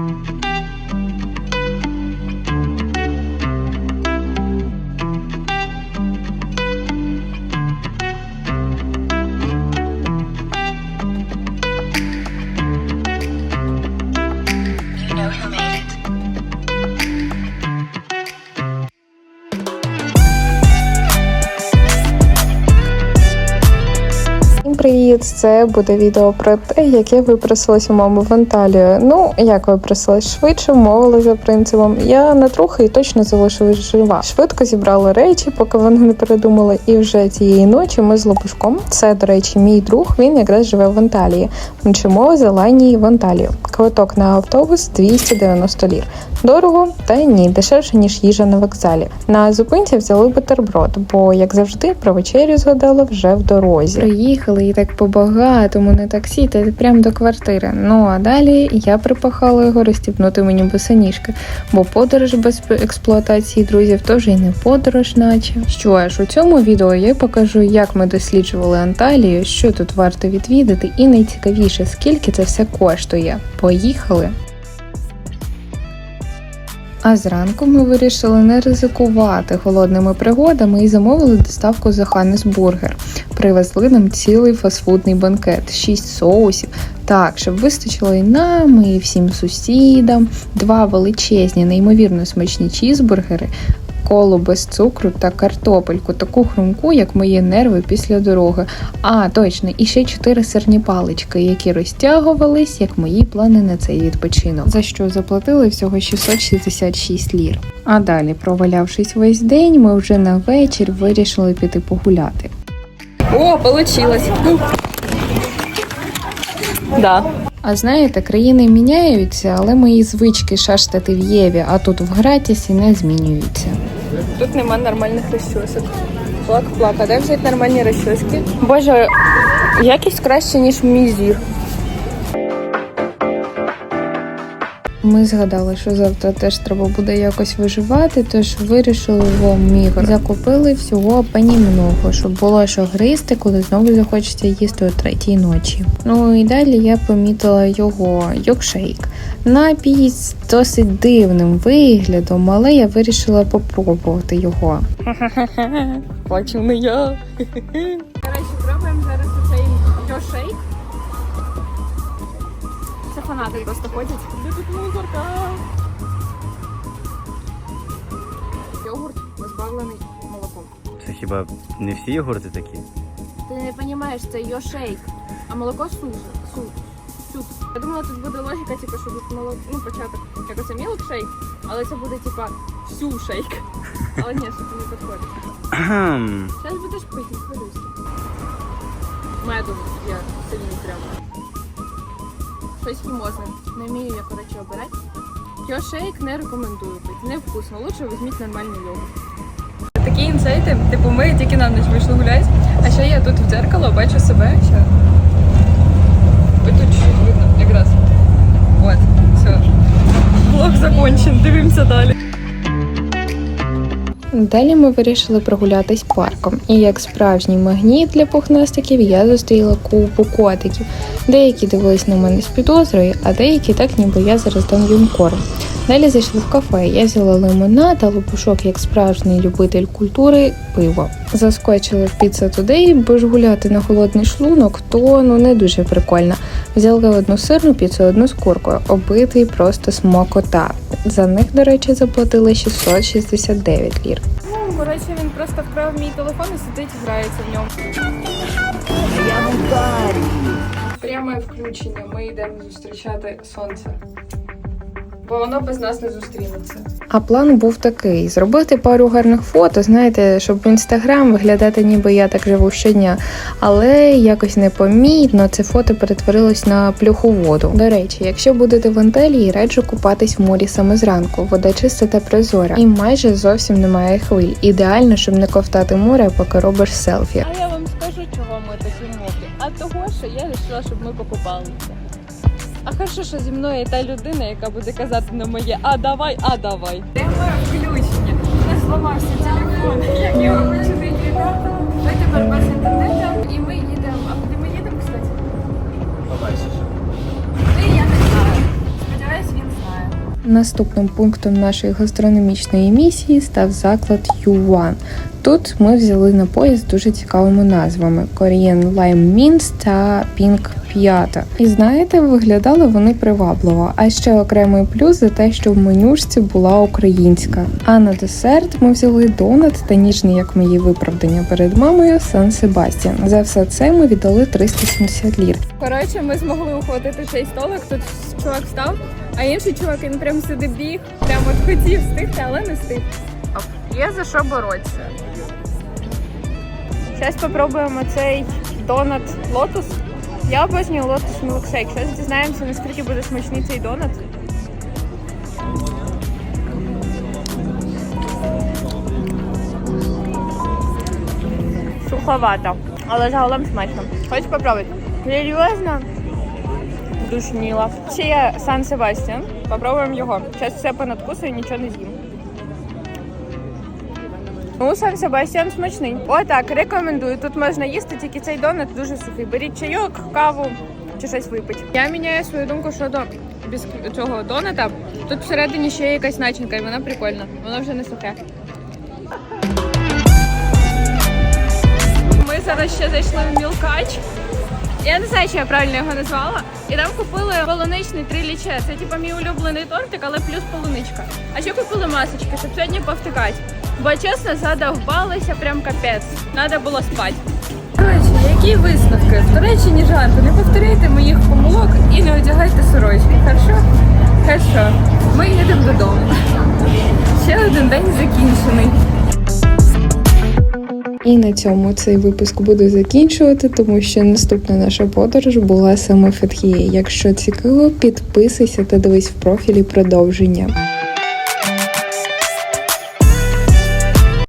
Thank you. Це буде відео про те, як я випросилась у мами в Анталію. Ну, як випросилась швидше, мовила за принципом. Я не трохи і точно залишилась жива. Швидко зібрала речі, поки вони не передумали. І вже цієї ночі ми з Лопушком, це, до речі, мій друг, він якраз живе в Анталії. Ми вчимо Зеланії в Анталію. Квиток на автобус 290 лір. Дорого, та ні, дешевше, ніж їжа на вокзалі. На зупинці взяли бутерброд, бо, як завжди, про вечерю згадала вже в дорозі. Приїхали і так по-багатому на таксі, та прямо до квартири. Ну а далі я припахала його розстібнути мені босоніжки, бо подорож без експлуатації друзів теж і не подорож, наче. Що ж, у цьому відео я покажу, як ми досліджували Анталію, що тут варто відвідати, і найцікавіше, скільки це все коштує. Поїхали! А зранку ми вирішили не ризикувати голодними пригодами і замовили доставку за Ханнесбургер. Привезли нам цілий фастфудний банкет, 6 соусів. Так, щоб вистачило і нам, і всім сусідам, два величезні, неймовірно смачні чізбургери, коло без цукру та картопельку, таку хрумку, як мої нерви після дороги. А, точно, і ще чотири сирні палички, які розтягувались, як мої плани на цей відпочинок, за що заплатили всього 666 лір. А далі, провалявшись весь день, ми вже на вечір вирішили піти погуляти. О, получилось. Да. А знаєте, країни міняються, але мої звички шаштати в Єві, а тут в Гратісі не змінюються. Тут нема нормальних розчосок. Плак-плак, а де взяти нормальні розчоски? Боже, якість краще, ніж мій зір. Ми згадали, що завтра теж треба буде якось виживати, тож вирішили в мігр. Закупили всього понімного, щоб було що гризти, коли знову захочеться їсти о третій ночі. Ну і далі я помітила його йогшейк. Напій з досить дивним виглядом, але я вирішила попробувати його. Бачу не я. Просто ходять. Тут мусорка? Йогурт розбавлений молоком. Це хіба не всі йогурти такі? Ти не розумієш, це йошейк, а молоко суш. Су. Сют. Я думала, тут буде логіка, типу, що тут молоко, ну, початок, як оце мілкшейк, але це буде, типа, всю шейк. Але ні, що це не підходить. Зараз будеш пити, не хвилюйся. Меду я сильно прямо. Щось хімозне. Не вмію я, коротше, обирати. Йошейк не рекомендую пити. Невкусно. Лучше візьміть нормальний йогурт. Такі інсайти, типу, ми тільки на ніч вийшли гуляти, а ще я тут в дзеркало бачу себе. Ось тут чуть видно, якраз. От, все. Блог закончен, дивимося далі. Далі ми вирішили прогулятись парком, і як справжній магніт для пухнастиків я зустріла купу котиків. Деякі дивились на мене з підозрою, а деякі так, ніби я зараз дам їм корм. Далі зайшли в кафе. Я взяла лимонад та лопушок як справжній любитель культури пиво. Заскочили в піца Today, бо ж гуляти на холодний шлунок, то ну не дуже прикольно. Взяли одну сирну піцу, одну з куркою, обитий просто смокота. За них, до речі, заплатили 669 лір. Ну, коротше, він просто вкрав мій телефон і сидить, і грається в ньому. Пряме включення. Ми йдемо зустрічати сонце. Бо воно без нас не зустрінеться. А план був такий: зробити пару гарних фото, знаєте, щоб в інстаграм виглядати, ніби я так живу щодня. Але якось непомітно це фото перетворилось на плюху воду. До речі, якщо будете в Анталії, раджу купатись в морі саме зранку. Вода чиста та прозора, і майже зовсім немає хвиль. Ідеально, щоб не ковтати море, поки робиш селфі. А я вам скажу, чого ми такі мокрі. А того, що я вирішила, щоб ми покупалися. А хорошо, що зі мною та людина, яка буде казати на моє а давай, а давай. Де моє включення? Не зламався телефон. Як його починити? Ми Наступним пунктом нашої гастрономічної місії став заклад Юван. Тут ми взяли напої з дуже цікавими назвами: Korean Lime Mints та Pink Piata. І знаєте, виглядали вони привабливо. А ще окремий плюс за те, що в менюшці була українська. А на десерт ми взяли донат та ніжний, як мої виправдання перед мамою, Сан Себастьян. За все це ми віддали 370 лір. Коротше, ми змогли ухватити цей столик. Тут чувак став, а інший чувак він прям сюди біг, прям от хотів встигти, але не встиг. Є за що боротися. Зараз спробуємо цей донат лотус. Я обожнюю лотус мілкшейк. Зараз дізнаємося, наскільки буде смачний цей донат. Суховато, але загалом смачно. Хочеш попробувати? Серйозно? Душніла. Ще є Сан Себастьян. Попробуємо його. Зараз все понадкусую, нічого не з'їм. Ну, Сан Себастьян смачний. Отак, рекомендую. Тут можна їсти, тільки цей донат дуже сухий. Беріть чайок, каву чи щось випити. Я міняю свою думку щодо біскві- цього доната. Тут всередині ще є якась начинка, і вона прикольна. Воно вже не сухе. Ми зараз ще зайшли в мілкач. Я не знаю, чи я правильно його назвала. І там купили полуничний триліче. Це типу мій улюблений тортик, але плюс полуничка. А ще купили масочки, щоб сьогодні повтикати. Бо чесно, задовбалися прям капець. Надо було спати. Коротше, які висновки? В Туреччині жарко. Не повторяйте моїх помилок і не одягайте сорочки. Хорошо? Хорошо. Ми їдемо додому. Ще один день закінчений. І на цьому цей випуск буду закінчувати, тому що наступна наша подорож була саме Фетхія. Якщо цікаво, підписуйся та дивись в профілі продовження.